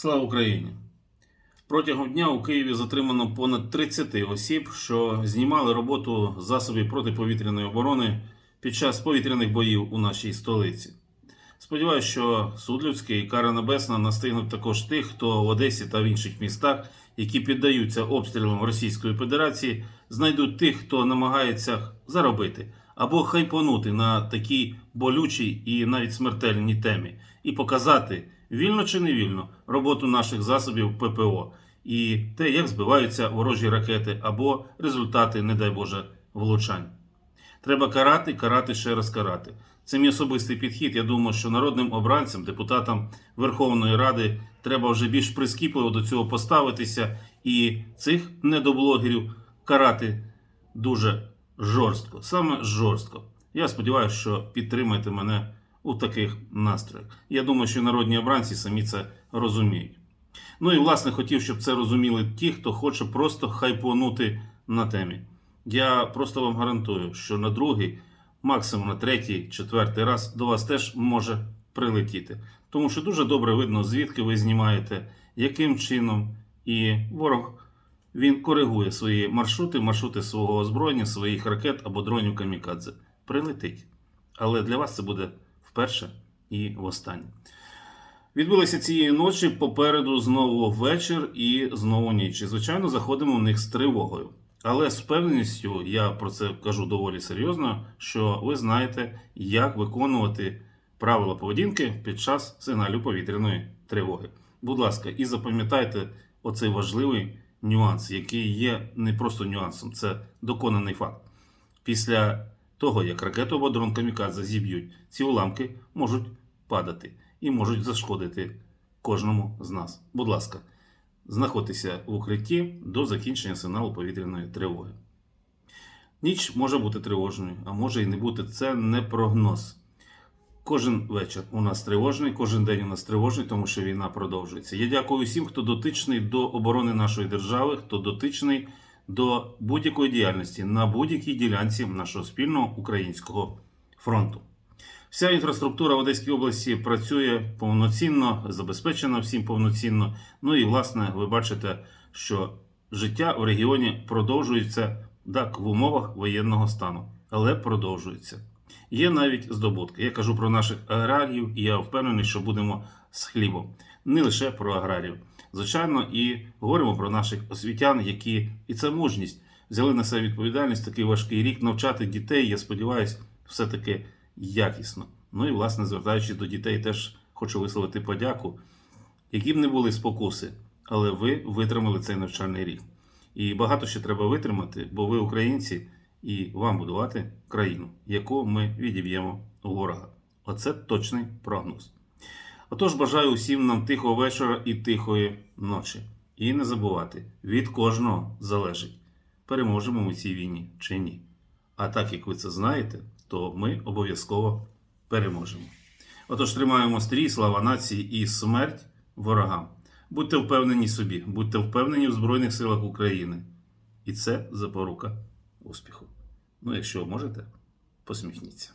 Слава Україні! Протягом дня у Києві затримано понад 30 осіб, що знімали роботу засобів протиповітряної оборони під час повітряних боїв у нашій столиці. Сподіваюся, що суд людський і кара небесна настигнуть також тих, хто в Одесі та в інших містах, які піддаються обстрілам Російської Федерації, знайдуть тих, хто намагається заробити або хайпонути на такій болючій і навіть смертельній темі, і показати вільно чи не вільно роботу наших засобів ППО і те, як збиваються ворожі ракети або результати, не дай Боже, влучань. Треба карати, карати, ще раз карати. Це мій особистий підхід. Я думаю, що народним обранцям, депутатам Верховної Ради треба вже більш прискіпливо до цього поставитися і цих недоблогерів карати дуже жорстко, саме жорстко. Я сподіваюся, що підтримаєте мене у таких настроях. Я думаю, що народні обранці самі це розуміють. Ну і власне хотів, щоб це розуміли ті, хто хоче просто хайпонути на темі. Я просто вам гарантую, що на другий, максимум на третій, четвертий раз до вас теж може прилетіти. Тому що дуже добре видно, звідки ви знімаєте, яким чином, і ворог він коригує свої маршрути, маршрути свого озброєння, своїх ракет або дронів камікадзе. Прилетить. Але для вас це буде вперше і востаннє. Відбулися цієї ночі попереду знову вечір і знову ніч. І, звичайно, заходимо в них з тривогою. Але з впевненістю я про це кажу доволі серйозно, що ви знаєте, як виконувати правила поведінки під час сигналю повітряної тривоги. Будь ласка, і запам'ятайте оцей важливий нюанс, який є не просто нюансом, це доконаний факт. Після того, як ракету або дрон камікадзе зіб'ють, ці уламки можуть падати і можуть зашкодити кожному з нас. Будь ласка, знаходьтеся в укритті до закінчення сигналу повітряної тривоги. Ніч може бути тривожною, а може і не бути. Це не прогноз. Кожен вечір у нас тривожний, кожен день у нас тривожний, тому що війна продовжується. Я дякую всім, хто дотичний до оборони нашої держави, хто дотичний до будь-якої діяльності на будь-якій ділянці нашого спільного українського фронту. Вся інфраструктура в Одеській області працює повноцінно, забезпечена всім повноцінно. Ну і власне, ви бачите, що життя в регіоні продовжується так в умовах воєнного стану, але продовжується. Є навіть здобутки. Я кажу про наших аграріїв, і я впевнений, що будемо з хлібом. Не лише про аграріїв. Звичайно, і говоримо про наших освітян, які і це мужність взяли на себе відповідальність такий важкий рік навчати дітей. Я сподіваюся, все-таки якісно. Ну і власне, звертаючись до дітей, теж хочу висловити подяку, які б не були спокуси, але ви витримали цей навчальний рік. І багато ще треба витримати, бо ви українці, і вам будувати країну, яку ми відіб'ємо у ворога. Оце точний прогноз. Отож, бажаю усім нам тихого вечора і тихої ночі. І не забувати, від кожного залежить, переможемо ми цій війні чи ні. А так як ви це знаєте, то ми обов'язково переможемо. Отож, тримаємо стрій, слава нації і смерть ворогам. Будьте впевнені собі, будьте впевнені в Збройних силах України. І це запорука успіху. Ну, якщо можете, посміхніться.